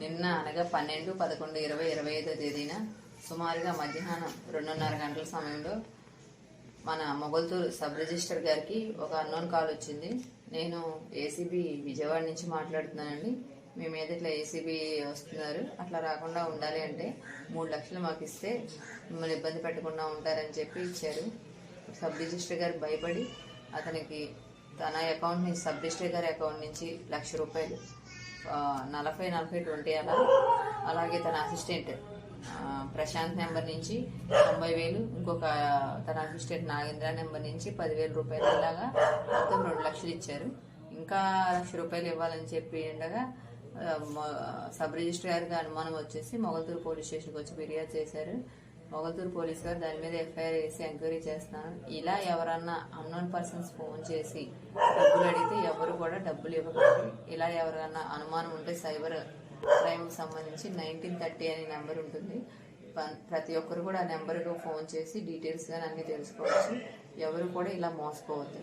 నిన్న అనగా పన్నెండు పదకొండు ఇరవై ఇరవై ఐదో తేదీన సుమారుగా మధ్యాహ్నం రెండున్నర గంటల సమయంలో మన మొగల్తూరు సబ్ రిజిస్టర్ గారికి ఒక అన్నోన్ కాల్ వచ్చింది. నేను ఏసీబీ విజయవాడ నుంచి మాట్లాడుతున్నానండి. మీ మీద ఇట్లా ఏసీబీ వస్తున్నారు. అట్లా రాకుండా ఉండాలి అంటే మూడు లక్షలు మాకు ఇస్తే మిమ్మల్ని ఇబ్బంది పెట్టకుండా ఉంటారని చెప్పి ఇచ్చారు. సబ్ రిజిస్టర్ గారు భయపడి అతనికి తన అకౌంట్ నుంచి సబ్ రిజిస్టర్ గారి అకౌంట్ నుంచి లక్ష రూపాయలు నలభై నలభై ట్వంటీ అలా అలాగే తన అసిస్టెంట్ ప్రశాంత్ నెంబర్ నుంచి తొంభై వేలు ఇంకొక తన అసిస్టెంట్ నాగేంద్ర నెంబర్ నుంచి పదివేల రూపాయలు ఇలాగా మొత్తం రెండు లక్షలు ఇచ్చారు. ఇంకా లక్ష రూపాయలు ఇవ్వాలని చెప్పి ఉండగా సబ్ రిజిస్టర్ గారికి అనుమానం వచ్చేసి మొగల్తూరు పోలీస్ స్టేషన్కి వచ్చి ఫిర్యాదు చేశారు. మొగల్తూరు పోలీస్ గారు దాని మీద ఎఫ్ఐఆర్ వేసి ఎంక్వైరీ చేస్తున్నాను. ఇలా ఎవరన్నా అన్నోన్ పర్సన్స్ ఫోన్ చేసి డబ్బులు అడిగితే ఎవరు కూడా డబ్బులు ఇవ్వకూడదు. ఇలా ఎవరన్నా అనుమానం ఉంటే సైబర్ క్రైమ్ సంబంధించి నైన్టీన్ థర్టీ అనే నెంబర్ ఉంటుంది. ప్రతి ఒక్కరు కూడా ఆ నెంబర్కు ఫోన్ చేసి డీటెయిల్స్ కానీ అన్నీ తెలుసుకోవచ్చు. ఎవరు కూడా ఇలా మోసపోవద్దు.